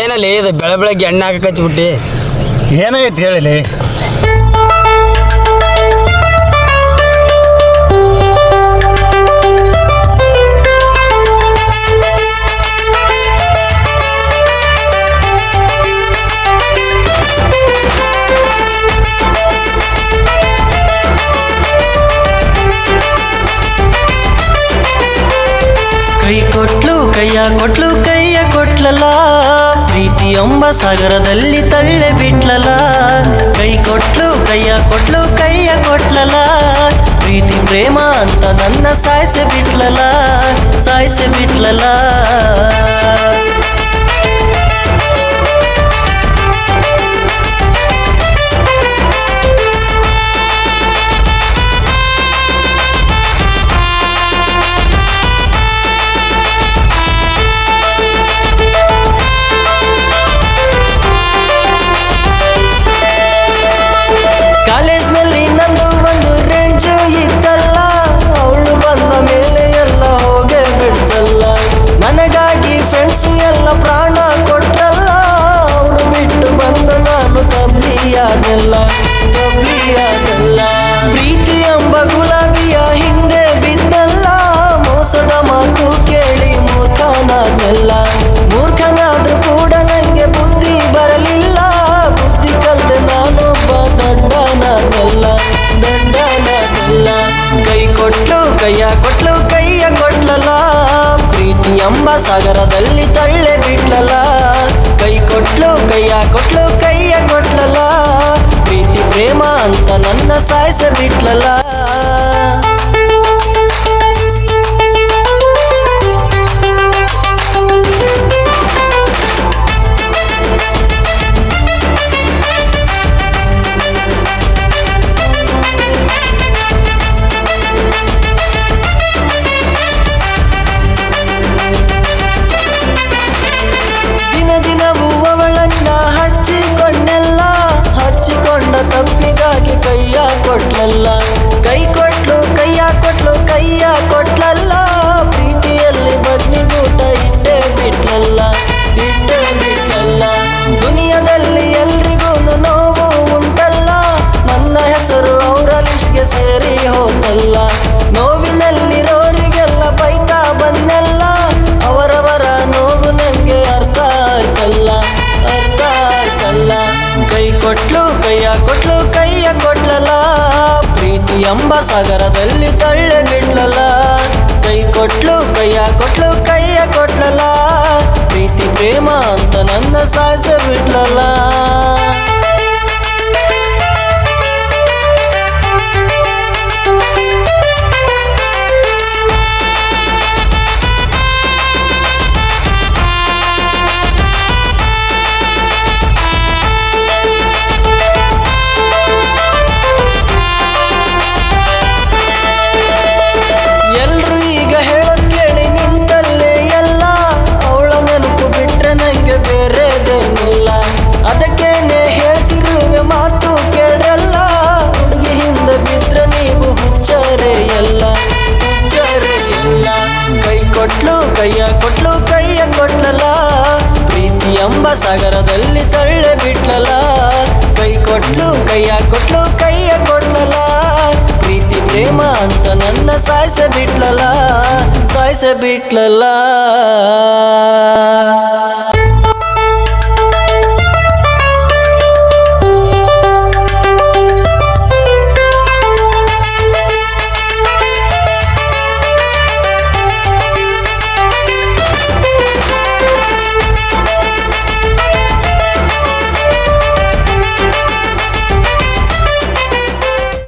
ಏನಲ್ಲಿ ಇದು ಬೆಳೆ ಬೆಳಗ್ಗೆ ಎಣ್ಣೆ ಹಾಕಕ್ಕೆ ಹಚ್ಬಿಟ್ಟು? ಏನಾಗೈತಿ ಹೇಳಿಲಿ ಕೈ ಕೊಟ್ಲು ಕೈಯ ಕೊಟ್ಲು ಕೈಯ ಕೊಟ್ಲಲ್ಲ. ಪ್ರೀತಿ ಎಂಬ ಸಾಗರದಲ್ಲಿ ತಳ್ಳೆ ಬಿಟ್ಲಲ. ಕೈ ಕೊಟ್ಲು, ಕೈಯ ಕೊಟ್ಲು, ಕೈಯ ಕೊಟ್ಲಲ್ಲ ಪ್ರೀತಿ, ಪ್ರೇಮ ಅಂತ ನನ್ನ ಸಾಯಿಸಿ ಬಿಟ್ಲಲ, ಸಾಯಿಸಿ ಬಿಟ್ಲಲ್ಲ ಎಂಬ ಸಾಗರದಲ್ಲಿ ತಳ್ಳೆ ಬಿಟ್ಲಲ್ಲ. ಕೈ ಕೊಟ್ಲು, ಕೈಯ ಕೊಟ್ಲು, ಕೈಯ ಕೊಟ್ಲಲ್ಲ. ಪ್ರೀತಿ, ಪ್ರೇಮ ಅಂತ ನನ್ನ ಸಾಯಿಸ ಬಿಟ್ಲಲ್ಲ ಕೊಟ್ಲು ಕೈಯ ಕೊಟ್ಲು, ಕೈಯ ಕೊಟ್ಲಲ್ಲ. ಪ್ರೀತಿ ಎಂಬ ಸಾಗರದಲ್ಲಿ ತಳ್ಳೆ ಬಿಡ್ಲಲ್ಲ ಕೈ ಕೊಟ್ಲು, ಕೈಯ ಕೊಟ್ಲು, ಕೈಯ ಕೊಟ್ಲಲ್ಲ. ಪ್ರೀತಿ, ಪ್ರೇಮ ಅಂತ ನನ್ನ ಸಾಯಿಸ ಬಿಡ್ಲಲ್ಲ ಅದಕ್ಕೇನೆ ಹೇಳ್ತಿರುವೆ ಮಾತು ಕೇಳಲ್ಲ. ಹುಡುಗಿ ಹಿಂದೆ ಬಿದ್ರೆ ನೀವು ಹುಚ್ಚರೆ ಎಲ್ಲ ಹುಚ್ಚರೇ ಎಲ್ಲ ಕೈ ಕೊಟ್ಲು, ಕೈಯ ಕೊಟ್ಲು, ಕೈಯ ಕೊಟ್ಲಲ್ಲ. ಪ್ರೀತಿ ಎಂಬ ಸಾಗರದಲ್ಲಿ ತಳ್ಳೆ ಬಿಟ್ಲಲ್ಲ. ಕೈ ಕೊಟ್ಲು, ಕೈಯ ಕೊಟ್ಲು, ಕೈಯ ಕೊಟ್ಲಲ್ಲ. ಪ್ರೀತಿ, ಪ್ರೇಮ ಅಂತ ನನ್ನ ಸಾಯಿಸ ಬಿಟ್ಲಲ್ಲ ಸಾಯಿಸ ಬಿಟ್ಲಲ್ಲ